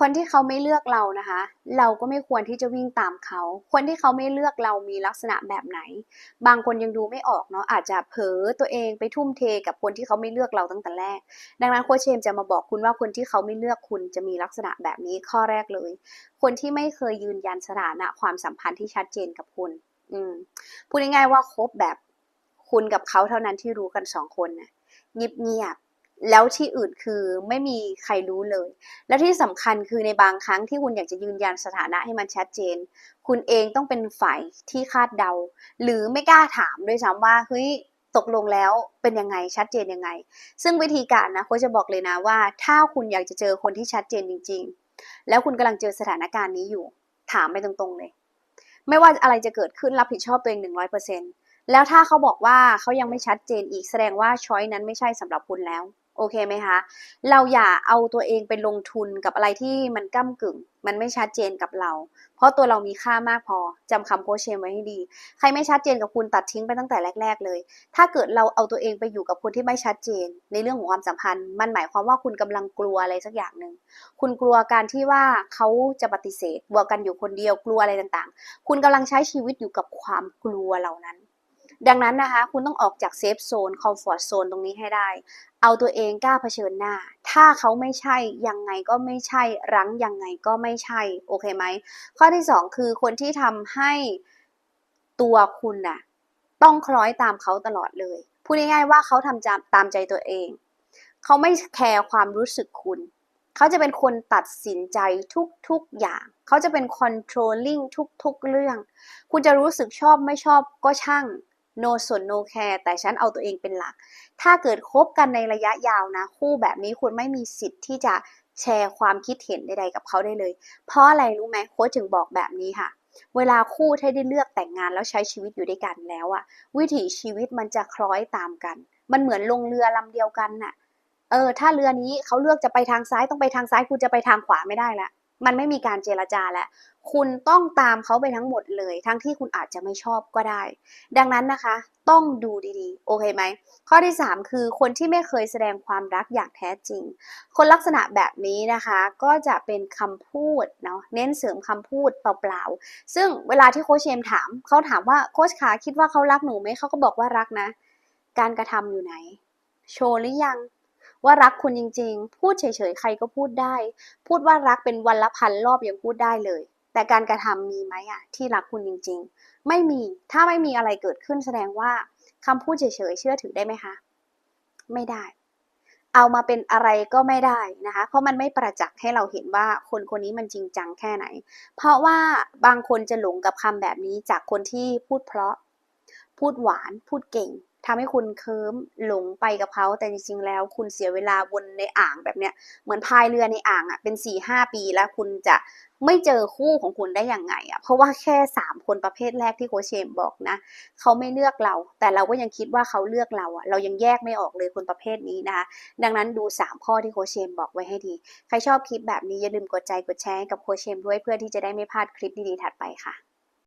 คนที่เขาไม่เลือกเรานะคะ เราก็ไม่ควรที่จะวิ่งตามเขา คนที่เขาไม่เลือกเรามีลักษณะแบบไหน บางคนยังดูไม่ออกเนาะอาจจะเผลอตัวเองไปทุ่มเทกับคนที่เขาไม่เลือกเราตั้งแต่แรก ดังนั้นโคชเชมจะมาบอกคุณว่าคนที่เขาไม่เลือกคุณจะมีลักษณะแบบนี้ข้อแรกเลย คนที่ไม่เคยยืนยันสถานะความสัมพันธ์ที่ชัดเจนกับคุณ อืมพูดง่ายๆว่าคบแบบคุณกับเขาเท่านั้นที่รู้กันสองคนนะเงียบๆ แล้วที่อื่นคือไม่มีใครรู้เลย และที่สำคัญคือในบางครั้งที่คุณอยากจะยืนยันสถานะให้มันชัดเจน คุณเองต้องเป็นฝ่ายที่คาดเดา หรือไม่กล้าถามด้วยซ้ำว่าเฮ้ยตกลงแล้วเป็นยังไงชัดเจนยังไง ซึ่งวิธีการนะเขาจะบอกเลยนะว่า ถ้าคุณอยากจะเจอคนที่ชัดเจนจริง ๆ แล้วคุณกำลังเจอสถานการณ์นี้อยู่ ถามไปตรงๆเลย ไม่ว่าอะไรจะเกิดขึ้นรับผิดชอบตัวเองหนึ่งร้อยเปอร์เซ็นแล้วถ้าเขาบอกว่าเขายังไม่ชัดเจนอีกแสดงว่าช้อยนั้นไม่ใช่สำหรับคุณแล้ว โอเคไหมคะ เราอย่าเอาตัวเองไปลงทุนกับอะไรที่มันก้ากึ่ง มันไม่ชัดเจนกับเรา เพราะตัวเรามีค่ามากพอจำคำโคชเชมไว้ให้ดี ใครไม่ชัดเจนกับคุณตัดทิ้งไปตั้งแต่แรก ๆ เลย ถ้าเกิดเราเอาตัวเองไปอยู่กับคนที่ไม่ชัดเจน ในเรื่องของความสัมพันธ์ มันหมายความว่าคุณกำลังกลัวอะไรสักอย่างหนึ่ง คุณกลัวการที่ว่าเขาจะปฏิเสธกลัวกันอยู่คนเดียวกลัวอะไรต่างๆ คุณกำลังใช้ชีวิตอยู่กับความกลัวเหล่านั้น ดังนั้นนะคะ คุณต้องออกจากเซฟโซนคอมฟอร์ทโซนตรงนี้ให้ได้ เอาตัวเองกล้าเผชิญหน้า ถ้าเขาไม่ใช่ ยังไงก็ไม่ใช่ รั้งยังไงก็ไม่ใช่ โอเคไหม ข้อที่สองคือคนที่ทำให้ตัวคุณน่ะต้องคล้อยตามเขาตลอดเลย พูดง่ายๆว่าเขาทำจาตามใจตัวเอง เขาไม่แคร์ความรู้สึกคุณ เขาจะเป็นคนตัดสินใจทุกๆอย่าง เขาจะเป็น controlling ทุกๆเรื่อง คุณจะรู้สึกชอบไม่ชอบก็ช่าง no ส่วน no care แต่ฉันเอาตัวเองเป็นหลัก ถ้าเกิดคบกันในระยะยาวนะ คู่แบบนี้คุณไม่มีสิทธิ์ที่จะแชร์ความคิดเห็นใดๆกับเขาได้เลย เพราะอะไรรู้ไหมโค้ชถึงบอกแบบนี้ค่ะ เวลาคู่ที่ได้เลือกแต่งงานแล้วใช้ชีวิตอยู่ด้วยกันแล้วอะวิถีชีวิตมันจะคล้อยตามกัน มันเหมือนลงเรือลำเดียวกันน่ะ เออ ถ้าเรือนี้เขาเลือกจะไปทางซ้ายต้องไปทางซ้ายคุณจะไปทางขวาไม่ได้ละ มันไม่มีการเจรจาแล้วคุณต้องตามเขาไปทั้งหมดเลย ทั้งที่คุณอาจจะไม่ชอบก็ได้ ดังนั้นนะคะ ต้องดูดีๆ โอเคไหม ข้อที่ 3 คือคนที่ไม่เคยแสดงความรักอย่างแท้จริง คนลักษณะแบบนี้นะคะ ก็จะเป็นคำพูดเนาะเน้นเสริมคำพูดเปล่าๆ ซึ่งเวลาที่โค้ชเชมถาม เขาถามว่าโค้ชขาคิดว่าเขารักหนูไหมเขาก็บอกว่ารักนะ การกระทำอยู่ไหน โชว์หรือยัง ว่ารักคุณจริง ๆ พูดเฉยๆ ใครก็พูดได้ พูดว่ารักเป็นวันละพันรอบยังพูดได้เลย แต่การกระทำมีไหมอะที่รักคุณจริง ๆ ไม่มี ถ้าไม่มีอะไรเกิดขึ้นแสดงว่าคำพูดเฉยๆ เชื่อถือได้ไหมคะ ไม่ได้ เอามาเป็นอะไรก็ไม่ได้นะคะ เพราะมันไม่ประจักษ์ให้เราเห็นว่าคนคนนี้มันจริงจังแค่ไหน เพราะว่าบางคนจะหลงกับคำแบบนี้จากคนที่พูดเพราะ พูดหวาน พูดเก่ง ทำให้คุณเคิมหลงไปกับเขาแต่จริงๆแล้วคุณเสียเวลาวนในอ่างแบบเนี้ยเหมือนพายเรือในอ่างอะเป็นสี่ห้าปีแล้วคุณจะไม่เจอคู่ของคุณได้อย่างไงอะเพราะว่าแค่สามคนประเภทแรกที่โคเชมบอกนะ เขาไม่เลือกเรา แต่เราก็ยังคิดว่าเขาเลือกเราอะเรายังแยกไม่ออกเลยคนประเภทนี้นะคะดังนั้นดู 3 ข้อที่โคเชมบอกไว้ให้ดี ใครชอบคลิปแบบนี้อย่าลืมกดใจกดแชร์กับโคเชมด้วยเพื่อที่จะได้ไม่พลาดคลิปดีๆถัดไปค่ะ